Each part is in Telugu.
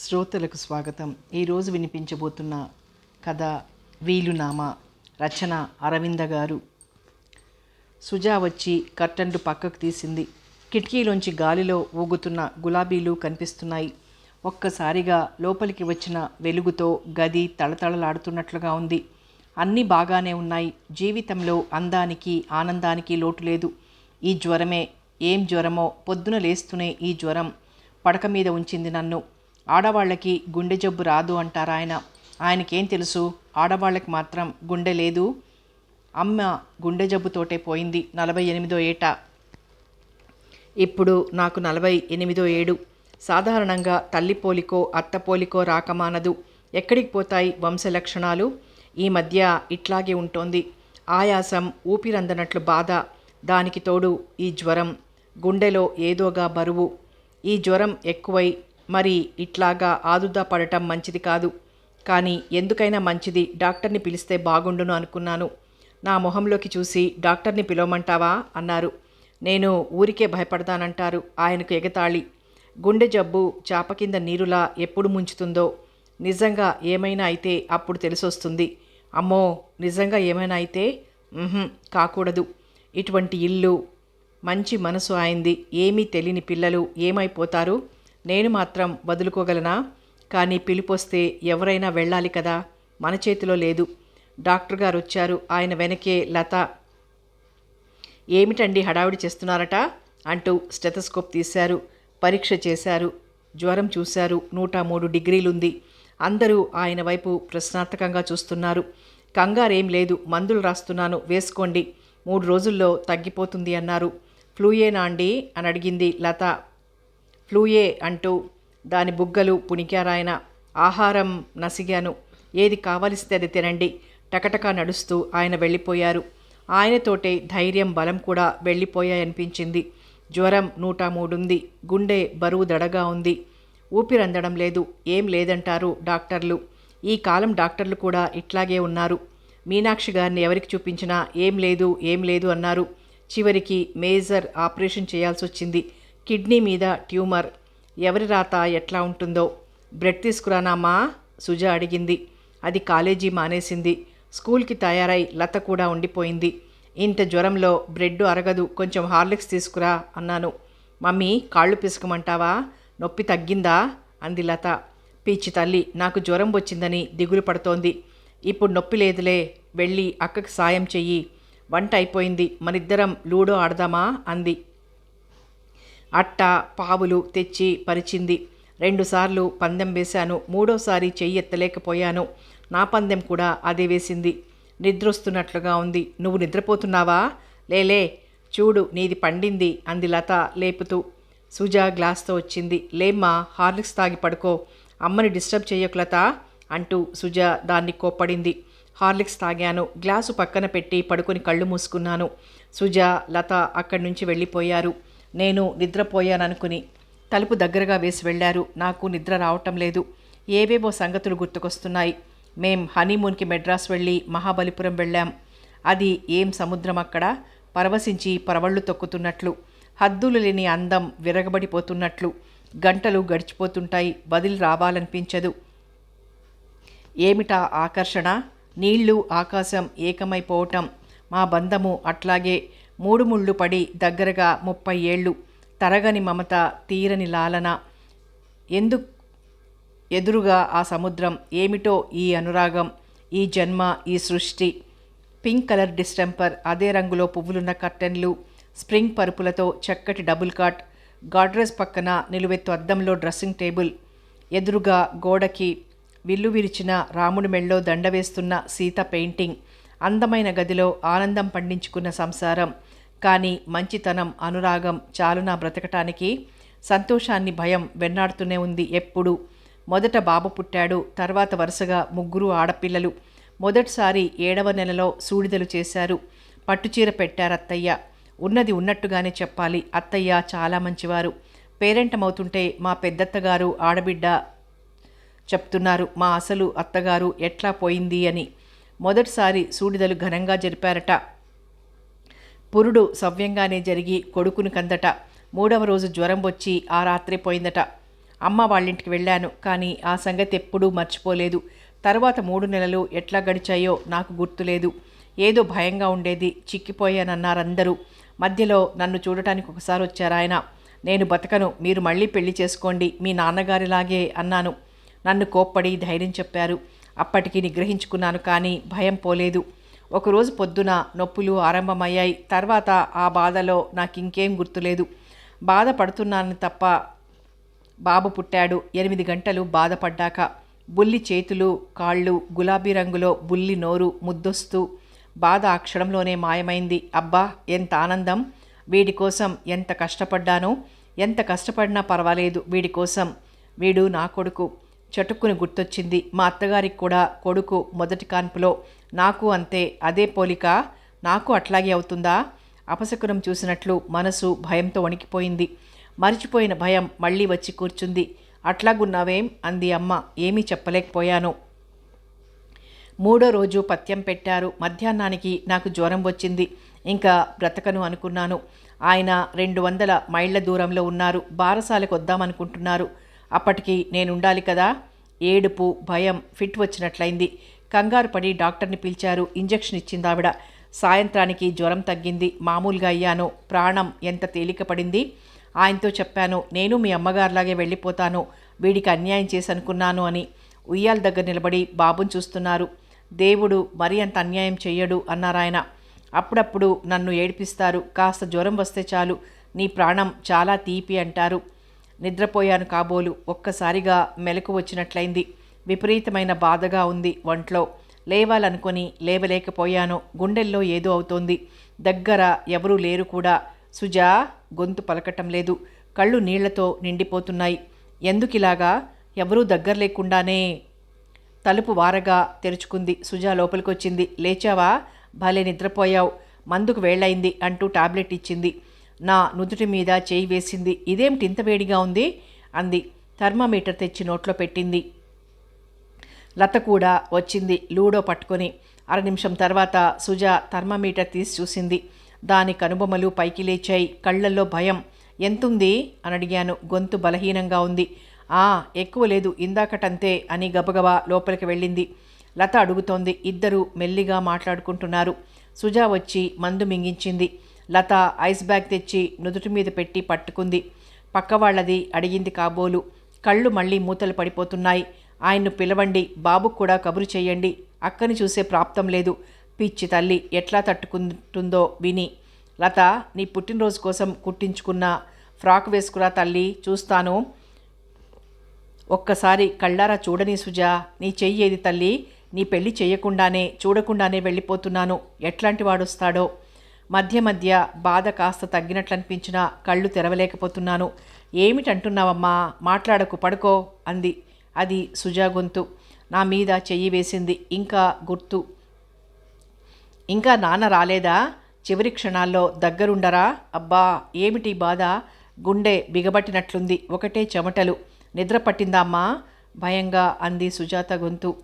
శ్రోతలకు స్వాగతం. ఈరోజు వినిపించబోతున్న కథ వీలునామా రచన అరవింద గారు. సుజా వచ్చి కర్టన్లు పక్కకు తీసింది. కిటికీలోంచి గాలిలో ఊగుతున్న గులాబీలు కనిపిస్తున్నాయి. ఒక్కసారిగా లోపలికి వచ్చిన వెలుగుతో గది తళతళలాడుతున్నట్లుగా ఉంది. అన్నీ బాగానే ఉన్నాయి. జీవితంలో అందానికి ఆనందానికి లోటు లేదు. ఈ జ్వరమే ఏం జ్వరమో పొద్దున లేస్తూనే ఈ జ్వరం పడక మీద ఉంచింది నన్ను. ఆడవాళ్ళకి గుండె జబ్బు రాదు అంటారు ఆయన. ఆయనకేం తెలుసు? ఆడవాళ్ళకి మాత్రం గుండె లేదు. అమ్మ గుండె జబ్బుతోటే పోయింది నలభై ఎనిమిదో ఏట. ఇప్పుడు నాకు నలభై ఎనిమిదో ఏడు. సాధారణంగా తల్లి పోలికో అత్త పోలికో రాకమానదు. ఎక్కడికి పోతాయి వంశ లక్షణాలు? ఈ మధ్య ఇట్లాగే ఉంటోంది. ఆయాసం ఊపిరందనట్లు బాధ. దానికి తోడు ఈ జ్వరం. గుండెలో ఏదోగా బరువు. ఈ జ్వరం ఎక్కువై మరి ఇట్లాగా ఆదుదా పడటం మంచిది కాదు. కానీ ఎందుకైనా మంచిది డాక్టర్ని పిలిస్తే బాగుండును అనుకున్నాను. నా మొహంలోకి చూసి డాక్టర్ని పిలవమంటావా? అన్నారు. నేను ఊరికే భయపడతానంటారు ఆయనకు ఎగతాళి. గుండె జబ్బు చాప కింద నీరులా ఎప్పుడు ముంచుతుందో నిజంగా ఏమైనా అయితే అప్పుడు తెలిసొస్తుంది. అమ్మో నిజంగా ఏమైనా అయితే? కాకూడదు. ఇటువంటి ఇల్లు మంచి మనసు అయింది ఏమీ తెలియని పిల్లలు ఏమైపోతారు? నేను మాత్రం వదులుకోగలనా? కానీ పిలిపొస్తే ఎవరైనా వెళ్ళాలి కదా? మన చేతిలో లేదు. డాక్టర్ గారు వచ్చారు. ఆయన వెనకే లత. ఏమిటండి హడావిడి చేస్తున్నారట? అంటూ స్టెథస్కోప్ తీశారు. పరీక్ష చేశారు. జ్వరం చూశారు. నూట మూడు డిగ్రీలుంది. అందరూ ఆయన వైపు ప్రశ్నార్థకంగా చూస్తున్నారు. కంగారేం లేదు. మందులు రాస్తున్నాను. వేసుకోండి. మూడు రోజుల్లో తగ్గిపోతుంది అన్నారు. ఫ్లూయేనా అండి? అని అడిగింది లత. ఫ్లూయే అంటూ దాని బుగ్గలు పుణికారాయన ఆహారం నసిగాను. ఏది కావలిస్తే అది తినండి. టకటకా నడుస్తూ ఆయన వెళ్ళిపోయారు. ఆయనతోటే ధైర్యం బలం కూడా వెళ్ళిపోయాయనిపించింది. జ్వరం నూట మూడుంది. గుండె బరువు దడగా ఉంది. ఊపిరందడం లేదు. ఏం లేదంటారు డాక్టర్లు. ఈ కాలం డాక్టర్లు కూడా ఇట్లాగే ఉన్నారు. మీనాక్షి గారిని ఎవరికి చూపించినా ఏం లేదు ఏం లేదు అన్నారు. చివరికి మేజర్ ఆపరేషన్ చేయాల్సి వచ్చింది కిడ్నీ మీద ట్యూమర్. ఎవరి రాత ఎట్లా ఉంటుందో. బ్రెడ్ తీసుకురానామా సుజా అడిగింది. అది కాలేజీ మానేసింది. స్కూల్కి తయారై లత కూడా ఉండిపోయింది. ఇంత జ్వరంలో బ్రెడ్ అరగదు. కొంచెం హార్లిక్స్ తీసుకురా అన్నాను. మమ్మీ కాళ్ళు పిసుకమంటావా? నొప్పి తగ్గిందా? అంది లత. పీచి తల్లి నాకు జ్వరం వచ్చిందని దిగులు పడుతోంది. ఇప్పుడు నొప్పి లేదులే. వెళ్ళి అక్కకి సాయం చెయ్యి. వంట అయిపోయింది. మనిద్దరం లూడో ఆడదామా? అంది. అట్ట పావులు తెచ్చి పరిచింది. రెండుసార్లు పందెం వేశాను. మూడోసారి చెయ్యి ఎత్తలేకపోయాను నా పందెం కూడా అదే వేసింది. నిద్రొస్తున్నట్లుగా ఉంది. నువ్వు నిద్రపోతున్నావా? లేలే చూడు నీది పండింది అంది లత లేపుతూ. సుజా గ్లాస్తో వచ్చింది. లేమ్మా హార్లిక్స్ తాగి పడుకో. అమ్మని డిస్టర్బ్ చేయకు లత అంటూ సుజా దాన్ని కోప్పడింది. హార్లిక్స్ తాగాను. గ్లాసు పక్కన పెట్టి పడుకొని కళ్ళు మూసుకున్నాను. సుజా లత అక్కడి నుంచి వెళ్ళిపోయారు. నేను నిద్రపోయాననుకుని తలుపు దగ్గరగా వేసి వెళ్ళారు. నాకు నిద్ర రావటం లేదు. ఏవేవో సంగతులు గుర్తుకొస్తున్నాయి. మేం హనీమూన్కి మెడ్రాస్ వెళ్ళి మహాబలిపురం వెళ్ళాం. అది ఏం సముద్రం అక్కడ? పరవశించి పరవళ్ళు తొక్కుతున్నట్లు హద్దులు లేని అందం విరగబడిపోతున్నట్లు గంటలు గడిచిపోతుంటాయి బదిలి రావాలనిపించదు. ఏమిటా ఆకర్షణ? నీళ్ళు ఆకాశం ఏకమైపోవటం. మా బంధము అట్లాగే మూడు ముళ్ళు పడి దగ్గరగా ముప్పై ఏళ్ళు. తరగని మమత తీరని లాలన. ఎందు ఎదురుగా ఆ సముద్రం? ఏమిటో ఈ అనురాగం ఈ జన్మ ఈ సృష్టి. పింక్ కలర్ డిస్టెంపర్ అదే రంగులో పువ్వులున్న కర్టెన్లు స్ప్రింగ్ పరుపులతో చక్కటి డబుల్ కాట్ గాడ్రేజ్ పక్కన నిలువెత్తు అద్దంలో డ్రెస్సింగ్ టేబుల్. ఎదురుగా గోడకి విల్లు విరిచిన రాముడి మెళ్ళో దండ వేస్తున్న సీత పెయింటింగ్. అందమైన గదిలో ఆనందం పండించుకున్న సంసారం. కానీ మంచితనం అనురాగం చాలు నా బ్రతకటానికి సంతోషాన్ని భయం వెన్నాడుతూనే ఉంది ఎప్పుడు. మొదట బాబు పుట్టాడు తర్వాత వరుసగా ముగ్గురు ఆడపిల్లలు. మొదటిసారి ఏడవ నెలలో సూడిదలు చేశారు. పట్టుచీర పెట్టారు అత్తయ్య ఉన్నది ఉన్నట్టుగానే చెప్పాలి అత్తయ్య చాలా మంచివారు. పేరెంటమవుతుంటే మా పెద్దత్తగారు ఆడబిడ్డ చెప్తున్నారు మా అసలు అత్తగారు ఎట్లా పోయింది అని. మొదటిసారి సూడిదలు ఘనంగా జరిపారట. పురుడు సవ్యంగానే జరిగి కొడుకుని కందట. మూడవ రోజు జ్వరం వచ్చి ఆ రాత్రి పోయిందట. అమ్మ వాళ్ళింటికి వెళ్ళాను కానీ ఆ సంగతి ఎప్పుడూ మర్చిపోలేదు. తర్వాత మూడు నెలలు ఎట్లా గడిచాయో నాకు గుర్తులేదు. ఏదో భయంగా ఉండేది చిక్కిపోయానన్నారందరూ. మధ్యలో నన్ను చూడటానికి ఒకసారి వచ్చారాయన నేను బతకను మీరు మళ్ళీ పెళ్ళి చేసుకోండి మీ నాన్నగారిలాగే అన్నాను. నన్ను కోప్పడి ధైర్యం చెప్పారు. అప్పటికి నిగ్రహించుకున్నాను కానీ భయం పోలేదు. ఒకరోజు పొద్దున నొప్పులు ఆరంభమయ్యాయి. తర్వాత ఆ బాధలో నాకు ఇంకేం గుర్తులేదు. బాధపడుతున్నాను తప్ప బాబు పుట్టాడు. ఎనిమిది గంటలు బాధపడ్డాక బుల్లి చేతులు కాళ్ళు గులాబీ రంగులో బుల్లి నోరు ముద్దొస్తూ బాధ ఆ క్షణంలోనే మాయమైంది. అబ్బా ఎంత ఆనందం! వీడి కోసం ఎంత కష్టపడ్డానో? ఎంత కష్టపడినా పర్వాలేదు. వీడి కోసం వీడు నా కొడుకు. చటుక్కుని గుర్తొచ్చింది. మా అత్తగారికి కూడా కొడుకు మొదటి కాన్పులో నాకు అంతే అదే పోలిక నాకు అట్లాగే అవుతుందా? అపశకునం చూసినట్లు మనసు భయంతో వణికిపోయింది. మరిచిపోయిన భయం మళ్ళీ వచ్చి కూర్చుంది. అట్లాగున్నావేం? అంది అమ్మ. ఏమీ చెప్పలేకపోయాను. మూడో రోజు పత్యం పెట్టారు. మధ్యాహ్నానికి నాకు జ్వరం వచ్చింది. ఇంకా బ్రతకను అనుకున్నాను. ఆయన రెండు వందల మైళ్ళ దూరంలో ఉన్నారు. బారసాలకు వద్దామనుకుంటున్నారు. అప్పటికి నేను ఉండాలి కదా? ఏడుపు భయం ఫిట్ వచ్చినట్లయింది. కంగారు పడి డాక్టర్ని పిలిచారు. ఇంజెక్షన్ ఇచ్చింది ఆవిడ సాయంత్రానికి జ్వరం తగ్గింది. మామూలుగా అయ్యాను. ప్రాణం ఎంత తేలిక పడింది ఆయనతో చెప్పాను. నేను మీ అమ్మగారిలాగే వెళ్ళిపోతాను. వీడికి అన్యాయం చేసనుకున్నాను అని. ఉయ్యాల దగ్గర నిలబడి బాబుని చూస్తున్నారు. దేవుడు మరీ అంత అన్యాయం చెయ్యడు అన్నారాయన. అప్పుడప్పుడు నన్ను ఏడిపిస్తారు. కాస్త జ్వరం వస్తే చాలు. నీ ప్రాణం చాలా తీపి అంటారు. నిద్రపోయాను కాబోలు. ఒక్కసారిగా మెలకు వచ్చినట్లయింది. విపరీతమైన బాధగా ఉంది ఒంట్లో. లేవాలనుకొని లేవలేకపోయాను. గుండెల్లో ఏదో అవుతోంది. దగ్గర ఎవరూ లేరు కూడా. సుజా గొంతు పలకటం లేదు. కళ్ళు నీళ్ళతో నిండిపోతున్నాయి. ఎందుకిలాగా? ఎవరూ దగ్గర లేకుండానే తలుపు వారగా తెరుచుకుంది. సుజా లోపలికొచ్చింది. లేచావా? భలే నిద్రపోయావు. మందుకు వేళ్ళయింది అంటూ టాబ్లెట్ ఇచ్చింది. నా నుదుటి మీద చేయి వేసింది. ఇదేమిటి ఇంత వేడిగా ఉంది? అంది. థర్మామీటర్ తెచ్చి నోట్లో పెట్టింది. లత కూడా వచ్చింది లూడో పట్టుకొని. అర నిమిషం తర్వాత సుజా థర్మామీటర్ తీసి చూసింది. దాని కనుబొమ్మలు పైకి లేచాయి. కళ్ళల్లో భయం. ఎంతుంది? అని అడిగాను. గొంతు బలహీనంగా ఉంది. ఆ ఎక్కువ లేదు. ఇందాకటంతే అని గబగబా లోపలికి వెళ్ళింది. లత అడుగుతోంది. ఇద్దరు మెల్లిగా మాట్లాడుకుంటున్నారు. సుజ వచ్చి మందు మింగించింది. లత ఐస్ బ్యాగ్ తెచ్చి నుదుటి మీద పెట్టి పట్టుకుంది. పక్క వాళ్ళది అడిగింది కాబోలు. కళ్ళు మళ్ళీ మూతలు పడిపోతున్నాయి. ఆయన్ను పిలవండి బాబుకు కూడా కబురు చేయండి అక్కని చూసే ప్రాప్తం లేదు. పిచ్చి తల్లి ఎట్లా తట్టుకుంటుందో విని. లత నీ పుట్టినరోజు కోసం కుట్టించుకున్న ఫ్రాక్ వేసుకురా తల్లి చూస్తాను. ఒక్కసారి కళ్ళారా చూడని సుజా నీ చెయ్యి ఏది తల్లి నీ పెళ్ళి చేయకుండానే చూడకుండానే వెళ్ళిపోతున్నాను. ఎట్లాంటి వాడొస్తాడో. మధ్య మధ్య బాధ కాస్త తగ్గినట్లనిపించినా కళ్ళు తెరవలేకపోతున్నాను. ఏమిటంటున్నావమ్మా? మాట్లాడకు పడుకో అంది. అది సుజా గొంతు. నా మీద చెయ్యి వేసింది. ఇంకా గుర్తు. ఇంకా నాన్న రాలేదా? చివరి క్షణాల్లో దగ్గరుండరా? అబ్బా ఏమిటి బాధ? గుండె బిగబట్టినట్లుంది. ఒకటే చెమటలు. నిద్ర పట్టిందామ్మా? భయంగా అంది సుజాత గొంతు.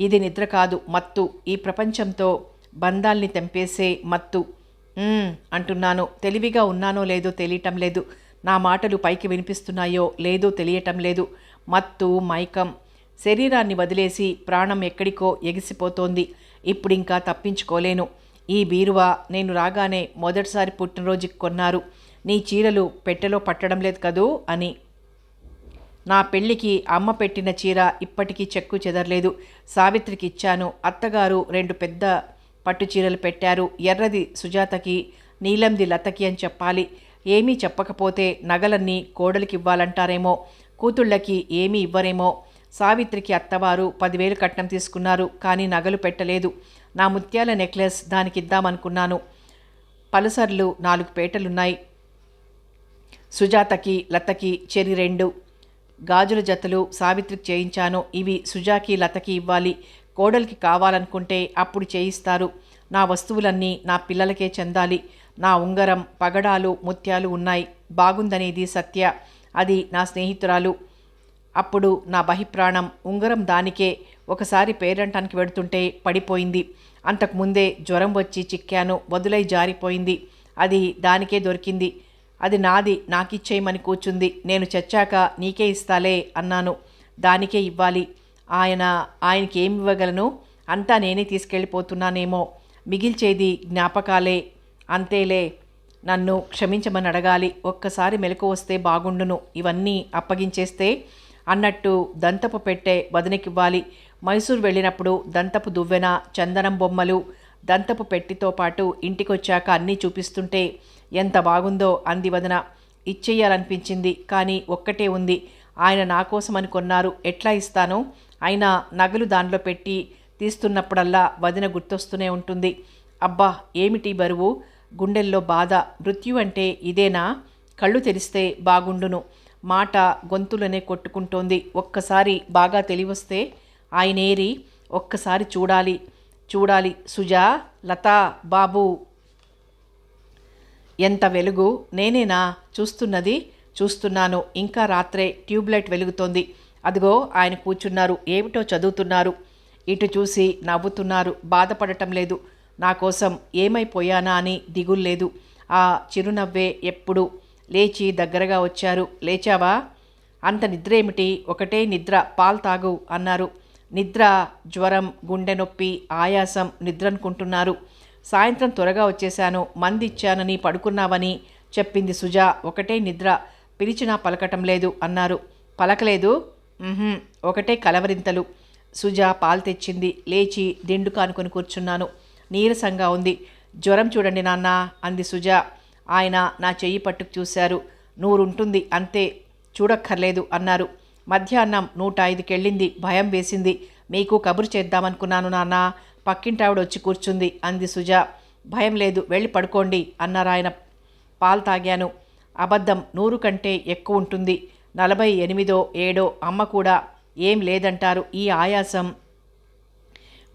ఇది నిద్ర కాదు మత్తు. ఈ ప్రపంచంతో బంధాల్ని తెంపేసే మత్తు. అంటున్నాను. తెలివిగా ఉన్నానో లేదో తెలియటం లేదు. నా మాటలు పైకి వినిపిస్తున్నాయో లేదో తెలియటం లేదు. మత్తు మైకం శరీరాన్ని వదిలేసి ప్రాణం ఎక్కడికో ఎగిసిపోతోంది. ఇప్పుడు ఇంకా తప్పించుకోలేను. ఈ బీరువా నేను రాగానే మొదటిసారి పుట్టినరోజుకి కొన్నారు. నీ చీరలు పెట్టెలో పట్టడం లేదు కదూ అని. నా పెళ్ళికి అమ్మ పెట్టిన చీర ఇప్పటికీ చెక్కు చెదరలేదు. సావిత్రికి ఇచ్చాను. అత్తగారు రెండు పెద్ద పట్టు చీరలు పెట్టారు. ఎర్రది సుజాతకి నీలంది లతకి అని చెప్పాలి. ఏమీ చెప్పకపోతే నగలన్నీ కోడలికి ఇవ్వాలంటారేమో. కూతుళ్ళకి ఏమీ ఇవ్వరేమో. సావిత్రికి అత్తవారు పదివేలు కట్నం తీసుకున్నారు కానీ నగలు పెట్టలేదు. నా ముత్యాల నెక్లెస్ దానికిద్దామనుకున్నాను. పలుసర్లు నాలుగు పేటలున్నాయి. సుజాతకి లతకి చెరి రెండు. గాజుల జతలు సావిత్రికి చేయించాను. ఇవి సుజాకి లతకి ఇవ్వాలి. కోడలికి కావాలనుకుంటే అప్పుడు చేయిస్తారు. నా వస్తువులన్నీ నా పిల్లలకే చెందాలి. నా ఉంగరం పగడాలు ముత్యాలు ఉన్నాయి. బాగుందనేది సత్య. అది నా స్నేహితురాలు. అప్పుడు నా బహిప్రాణం ఉంగరం దానికే ఒకసారి పేరంటానికి వెడుతుంటే పడిపోయింది. అంతకుముందే జ్వరం వచ్చి చిక్కాను వదులై జారిపోయింది. అది దానికే దొరికింది. అది నాది నాకిచ్చేయమని కూర్చుంది. నేను చచ్చాక నీకే ఇస్తాలే అన్నాను. దానికే ఇవ్వాలి. ఆయన ఆయనకి ఏమి ఇవ్వగలను అంతా నేనే తీసుకెళ్ళిపోతున్నానేమో. మిగిల్చేది జ్ఞాపకాలే. అంతేలే. నన్ను క్షమించమని అడగాలి. ఒక్కసారి మెలకు వస్తే బాగుండును. ఇవన్నీ అప్పగించేస్తే అన్నట్టు దంతపు పెట్టే వదినకివ్వాలి. మైసూర్ వెళ్ళినప్పుడు దంతపు దువ్వెన చందనం బొమ్మలు దంతపు పెట్టితో పాటు ఇంటికొచ్చాక అన్నీ చూపిస్తుంటే ఎంత బాగుందో అంది వదన. ఇచ్చేయాలనిపించింది కానీ ఒక్కటే ఉంది. ఆయన నా కోసమని కొన్నారు. ఎట్లా ఇస్తాను? అయినా నగలు దానిలో పెట్టి తీస్తున్నప్పుడల్లా వదిన గుర్తొస్తూనే ఉంటుంది. అబ్బా ఏమిటి బరువు? గుండెల్లో బాధ మృత్యు అంటే ఇదేనా? కళ్ళు తెరిస్తే బాగుండును. మాట గొంతులనే కొట్టుకుంటోంది. ఒక్కసారి బాగా తెలివస్తే ఆయనేరి ఒక్కసారి చూడాలి. చూడాలి. సుజా లతా బాబు. ఎంత వెలుగు? నేనేనా? చూస్తున్నది? చూస్తున్నాను. ఇంకా రాత్రే ట్యూబ్లైట్ వెలుగుతోంది. అదిగో ఆయన కూర్చున్నారు. ఏమిటో చదువుతున్నారు. ఇటు చూసి నవ్వుతున్నారు. బాధపడటం లేదు. నా కోసం ఏమైపోయానా అని దిగుల్లేదు. ఆ చిరునవ్వే ఎప్పుడు లేచి దగ్గరగా వచ్చారు. లేచావా? అంత నిద్ర ఏమిటి ఒకటే నిద్ర పాలు తాగు అన్నారు. నిద్ర జ్వరం గుండె నొప్పి ఆయాసం నిద్ర అనుకుంటున్నారు సాయంత్రం త్వరగా వచ్చేశాను. మంది ఇచ్చానని పడుకున్నావని చెప్పింది సుజా. ఒకటే నిద్ర పిలిచినా పలకటం లేదు అన్నారు. పలకలేదు? ఒకటే కలవరింతలు. సుజా పాలు తెచ్చింది. లేచి దిండు కానుకొని కూర్చున్నాను. నీరసంగా ఉంది. జ్వరం చూడండి నాన్న అంది సుజా. ఆయన నా చెయ్యి పట్టుకు చూశారు. నూరుంటుంది అంతే. చూడక్కర్లేదు అన్నారు. మధ్యాహ్నం నూట ఐదుకెళ్ళింది భయం వేసింది. మీకు కబురు చేద్దామనుకున్నాను నాన్న. పక్కింటావిడ వచ్చి కూర్చుంది అంది సుజా. భయం లేదు వెళ్ళి పడుకోండి అన్నారు ఆయన. పాలు తాగాను. అబద్ధం నూరు కంటే ఎక్కువ ఉంటుంది. నలభై ఎనిమిదో ఏడో అమ్మ కూడా ఏం లేదంటారు. ఈ ఆయాసం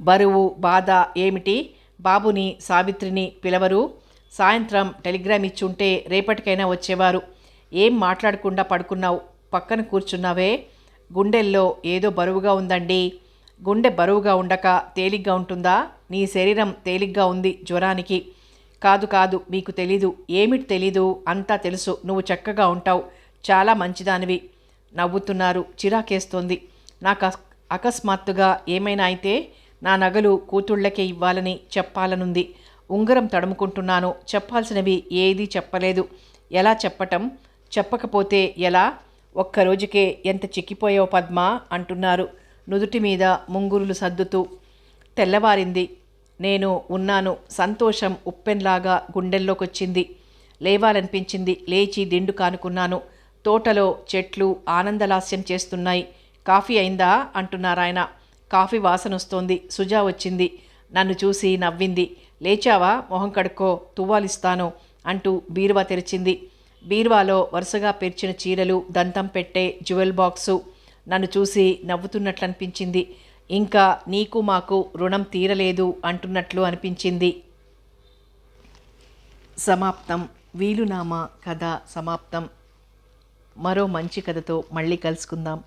బరువు బాధ ఏమిటి? బాబుని సావిత్రిని పిలవరు. సాయంత్రం టెలిగ్రామ్ ఇచ్చుంటే రేపటికైనా వచ్చేవారు. ఏం మాట్లాడకుండా పడుకున్నావు? పక్కన కూర్చున్నావే? గుండెల్లో ఏదో బరువుగా ఉందండి. గుండె బరువుగా ఉండక తేలిగ్గా ఉంటుందా? నీ శరీరం తేలిగ్గా ఉంది జ్వరానికి. కాదు కాదు మీకు తెలీదు. ఏమిటి తెలీదు? అంతా తెలుసు. నువ్వు చక్కగా ఉంటావు. చాలా మంచిదానివి. నవ్వుతున్నారు. చిరాకేస్తోంది. నాకు అకస్మాత్తుగా ఏమైనా అయితే నా నగలు కూతుళ్ళకే ఇవ్వాలని చెప్పాలనుంది. ఉంగరం తడుముకుంటున్నాను. చెప్పాల్సినవి ఏదీ చెప్పలేదు. ఎలా చెప్పటం? చెప్పకపోతే ఎలా? ఒక్క రోజుకే ఎంత చిక్కిపోయావు పద్మ? అంటున్నారు. నుదుటి మీద ముంగురులు సర్దుతూ. తెల్లవారింది. నేను ఉన్నాను. సంతోషం ఉప్పెన్లాగా గుండెల్లోకొచ్చింది. లేవాలనిపించింది. లేచి దిండు కానుకున్నాను. తోటలో చెట్లు ఆనందలాస్యం చేస్తున్నాయి. కాఫీ అయిందా? అంటున్నారాయన. కాఫీ వాసన వస్తోంది. సుజా వచ్చింది. నన్ను చూసి నవ్వింది. లేచావా? మొహం కడుక్కో. తువ్వాలిస్తాను అంటూ బీరువా తెరిచింది. బీరువాలో వరుసగా పేర్చిన చీరలు దంతం పెట్టే జ్యువెల్ బాక్సు నన్ను చూసి నవ్వుతున్నట్లు అనిపించింది ఇంకా నీకు మాకు రుణం తీరలేదు అంటున్నట్లు అనిపించింది. సమాప్తం. వీలునామా కథ సమాప్తం. మరో మంచి కథతో మళ్ళీ కలుసుకుందాం.